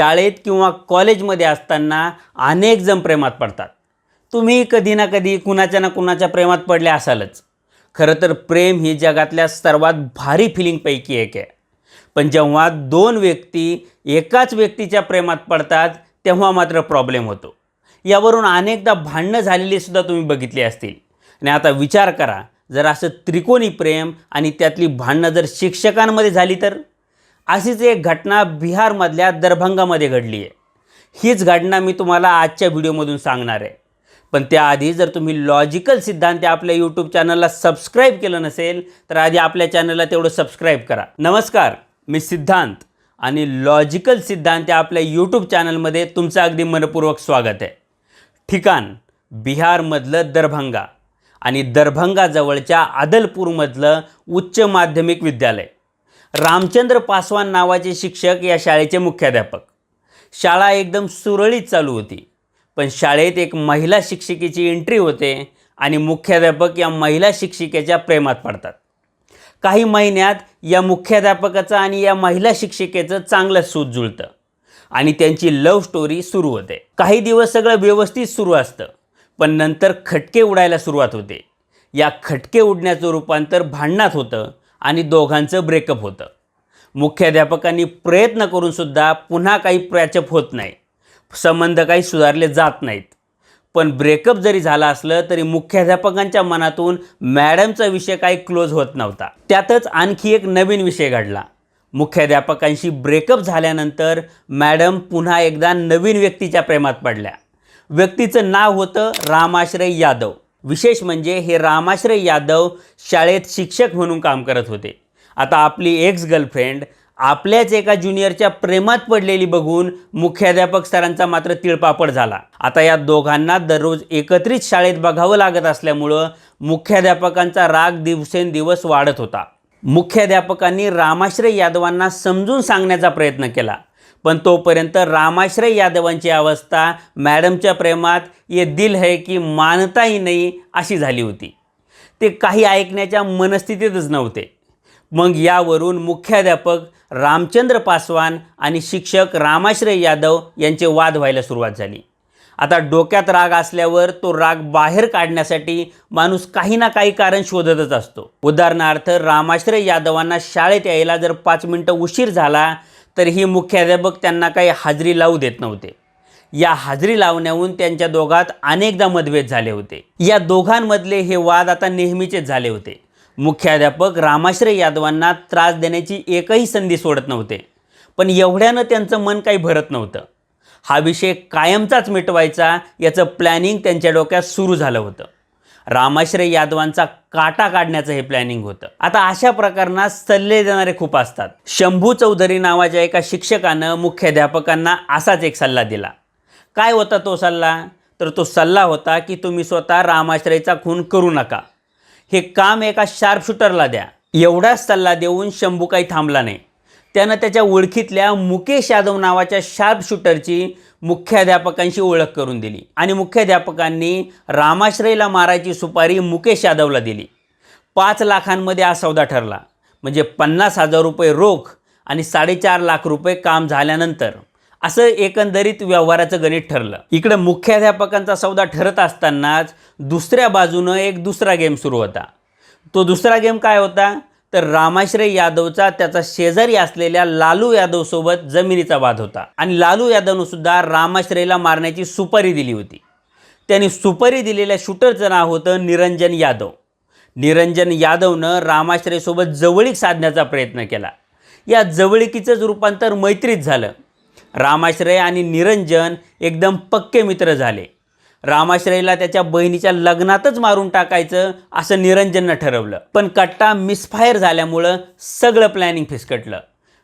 शाळेत किंवा कॉलेजमध्ये असताना अनेक जण प्रेमात पडतात. तुम्ही कधी ना कधी कुणाच्या ना कुणाच्या प्रेमात पडले असालच. खरं तर प्रेम ही जगातल्या सर्वात भारी फिलिंगपैकी एक आहे. पण जेव्हा दोन व्यक्ती एकाच व्यक्तीच्या प्रेमात पडतात तेव्हा मात्र प्रॉब्लेम होतो. यावरून अनेकदा भांडणं झालेली सुद्धा तुम्ही बघितली असतील. आणि आता विचार करा जर असं त्रिकोणी प्रेम आणि त्यातली भांडणं जर शिक्षकांमध्ये झाली तर? अशीच एक घटना बिहारमधल्या दरभंगामध्ये घडली आहे. हीच घटना मी तुम्हाला आजच्या व्हिडिओमधून सांगणार आहे. पण त्याआधी जर तुम्ही लॉजिकल सिद्धांत आपल्या यूट्यूब चॅनलला सबस्क्राईब केलं नसेल तर आधी आपल्या चॅनलला तेवढं सबस्क्राईब करा. नमस्कार मी सिद्धांत आणि लॉजिकल सिद्धांत आपल्या यूट्यूब चॅनलमध्ये तुमचं अगदी मनपूर्वक स्वागत आहे. ठिकाण बिहारमधलं दरभंगा आणि दरभंगाजवळच्या आदलपूरमधलं उच्च माध्यमिक विद्यालय. रामचंद्र पासवान नावाचे शिक्षक या शाळेचे मुख्याध्यापक. शाळा एकदम सुरळीत चालू होती. पण शाळेत एक महिला शिक्षिकेची एंट्री होते आणि मुख्याध्यापक या महिला शिक्षिकेच्या प्रेमात पडतात. काही महिन्यात या मुख्याध्यापकाचं आणि या महिला शिक्षिकेचं चांगलं सूत जुळतं आणि त्यांची लव्ह स्टोरी सुरू होते. काही दिवस सगळं व्यवस्थित सुरू असतं पण नंतर खटके उडायला सुरुवात होते. या खटके उडण्याचं रूपांतर भांडणात होतं आणि दोघांचं ब्रेकअप होतं. मुख्याध्यापकांनी प्रयत्न करूनसुद्धा पुन्हा काही प्रॅचअप होत नाही. संबंध काही सुधारले जात नाहीत. पण ब्रेकअप जरी झाला असलं तरी मुख्याध्यापकांच्या मनातून मॅडमचा विषय काही क्लोज होत नव्हता. त्यातच आणखी एक नवीन विषय घडला. मुख्याध्यापकांशी ब्रेकअप झाल्यानंतर मॅडम पुन्हा एकदा नवीन व्यक्तीच्या प्रेमात पडल्या. व्यक्तीचं नाव होतं रामाश्रय यादव. विशेष म्हणजे हे रामाश्रय यादव शाळेत शिक्षक म्हणून काम करत होते. आता आपली एक्स गर्लफ्रेंड आपल्याच एका ज्युनियरच्या प्रेमात पडलेली बघून मुख्याध्यापक सरांचा मात्र तिळपापड झाला. आता या दोघांना दररोज एकत्रित शाळेत बघावं लागत असल्यामुळं मुख्याध्यापकांचा राग दिवसेंदिवस वाढत होता. मुख्याध्यापकांनी रामाश्रय यादवांना समजून सांगण्याचा प्रयत्न केला. पण तोपर्यंत रामाश्रय यादवांची अवस्था मॅडमच्या प्रेमात ये दिल है की मानताही नाही अशी झाली होती. ते काही ऐकण्याच्या मनस्थितीतच नव्हते. मग यावरून मुख्याध्यापक रामचंद्र पासवान आणि शिक्षक रामाश्रय यादव यांचे वाद व्हायला सुरुवात झाली. आता डोक्यात राग असल्यावर तो राग बाहेर काढण्यासाठी माणूस काही ना काही कारण शोधतच असतो. उदाहरणार्थ रामाश्रय यादवांना शाळेत यायला जर पाच मिनटं उशीर झाला तर ही मुख्याध्यापक त्यांना काही हाजरी लावू देत नव्हते. या हाजरी लावण्याहून त्यांच्या दोघात अनेकदा मतभेद झाले होते. या दोघांमधले हे वाद आता नेहमीचेच झाले होते. मुख्याध्यापक रामाश्रय यादवांना त्रास देण्याची एकही संधी सोडत नव्हते. पण एवढ्यानं त्यांचं मन काही भरत नव्हतं. हा विषय कायमचाच मिटवायचा याचं प्लॅनिंग त्यांच्या डोक्यात सुरू झालं होतं. रामाश्रय यादवांचा काटा काढण्याचं हे प्लॅनिंग होतं. आता अशा प्रकरणात सल्ले देणारे खूप असतात. शंभू चौधरी नावाच्या एका शिक्षकानं मुख्याध्यापकांना असाच एक सल्ला दिला. काय होता तो सल्ला? तर तो सल्ला होता की तुम्ही स्वतः रामाश्रयचा खून करू नका. हे काम एका शार्पशूटरला द्या. एवढाच सल्ला देऊन शंभू काही थांबला नाही. त्यानं त्याच्या ओळखीतल्या मुकेश यादव नावाच्या शार्प शूटरची मुख्याध्यापकांशी ओळख करून दिली. आणि मुख्याध्यापकांनी रामाश्रयला मारायची सुपारी मुकेश यादवला दिली. पाच लाखांमध्ये हा सौदा ठरला. म्हणजे पन्नास हजार रुपये रोख आणि साडेचार लाख रुपये काम झाल्यानंतर असं एकंदरीत व्यवहाराचं गणित ठरलं. इकडं मुख्याध्यापकांचा सौदा ठरत असतानाच दुसऱ्या बाजूनं एक दुसरा गेम सुरू होता. तो दुसरा गेम काय होता? तर रामाश्रय यादवचा त्याचा शेजारी असलेल्या लालू यादवसोबत जमिनीचा वाद होता. आणि लालू यादवनं सुद्धा रामाश्रयला मारण्याची सुपारी दिली होती. त्यांनी सुपारी दिलेल्या शूटरचं नाव होतं निरंजन यादव. निरंजन यादवनं रामाश्रयसोबत जवळीक साधण्याचा प्रयत्न केला. या जवळिकीचंच रूपांतर मैत्रीत झालं. रामाश्रय आणि निरंजन एकदम पक्के मित्र झाले. रामाश्रयला त्याच्या बहिणीच्या लग्नातच मारून टाकायचं असं निरंजननं ठरवलं. पण कट्टा मिसफायर झाल्यामुळं सगळं प्लॅनिंग फिसकटलं.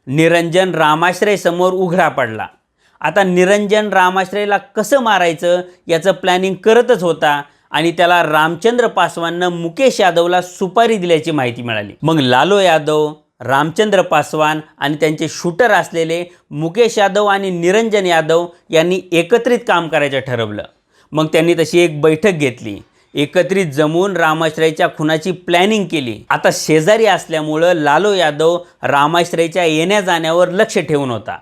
निरंजन रामाश्रय समोर उघडा पडला. आता निरंजन रामाश्रयला कसं मारायचं याचं प्लॅनिंग करतच होता आणि त्याला रामचंद्र पासवाननं मुकेश यादवला सुपारी दिल्याची माहिती मिळाली. मग लालो यादव रामचंद्र पासवान आणि त्यांचे शूटर असलेले मुकेश यादव आणि निरंजन यादव यांनी एकत्रित काम करायचं ठरवलं. मग त्यांनी तशी एक बैठक घेतली. एकत्रित जमून रामाश्रयच्या खुनाची प्लॅनिंग केली. आता शेजारी असल्यामुळं लालो यादव रामाश्रयच्या येण्या जाण्यावर लक्ष ठेवून होता.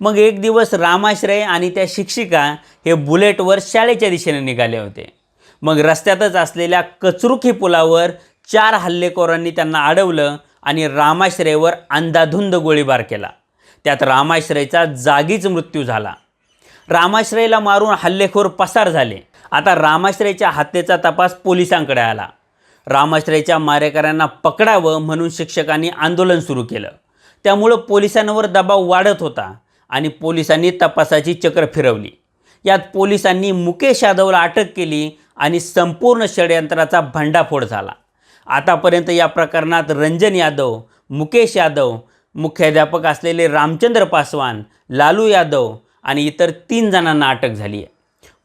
मग एक दिवस रामाश्रय आणि त्या शिक्षिका हे बुलेटवर शाळेच्या दिशेने निघाले होते. मग रस्त्यातच असलेल्या कचरुखी पुलावर चार हल्लेखोरांनी त्यांना अडवलं आणि रामाश्रयवर अंधाधुंद गोळीबार केला. त्यात रामाश्रयचा जागीच मृत्यू झाला. रामाश्रयला मारून हल्लेखोर पसार झाले. आता रामाश्रयच्या हत्येचा तपास पोलिसांकडे आला. रामाश्रयच्या मारेकऱ्यांना पकडावं म्हणून शिक्षकांनी आंदोलन सुरू केलं. त्यामुळं पोलिसांवर दबाव वाढत होता आणि पोलिसांनी तपासाची चक्र फिरवली. यात पोलिसांनी मुकेश यादवला अटक केली आणि संपूर्ण षडयंत्राचा भंडाफोड झाला. आतापर्यंत या प्रकरणात रंजन यादव मुकेश यादव मुख्याध्यापक असलेले रामचंद्र पासवान लालू यादव आणि इतर तीन जणांना अटक झाली आहे.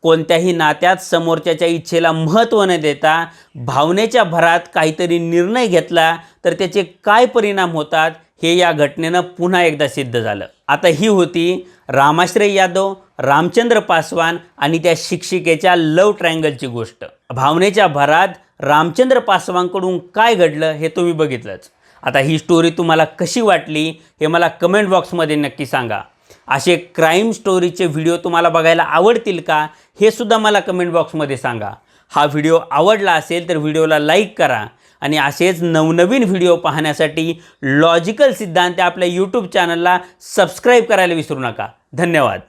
कोणत्याही नात्यात समोरच्याच्या इच्छेला महत्त्व न देता भावनेच्या भरात काहीतरी निर्णय घेतला तर त्याचे काय परिणाम होतात हे या घटनेनं पुन्हा एकदा सिद्ध झालं. आता ही होती रामाश्रय यादव रामचंद्र पासवान आणि त्या शिक्षिकेच्या लव ट्रायंगलची गोष्ट. भावनेच्या भरात रामचंद्र पासवानकडून काय घडलं हे तुम्ही बघितलंच. आता ही स्टोरी तुम्हाला कशी वाटली हे मला कमेंट बॉक्समध्ये नक्की सांगा. असे क्राईम स्टोरीचे व्हिडिओ तुम्हाला बघायला आवडतील का हे सुद्धा मला कमेंट बॉक्समध्ये सांगा. हा व्हिडिओ आवडला असेल तर व्हिडिओला लाईक करा आणि असेच नवनवीन व्हिडिओ पाहण्यासाठी लॉजिकल सिद्धांत आपल्या यूट्यूब चॅनलला सबस्क्राईब करायला विसरू नका. धन्यवाद.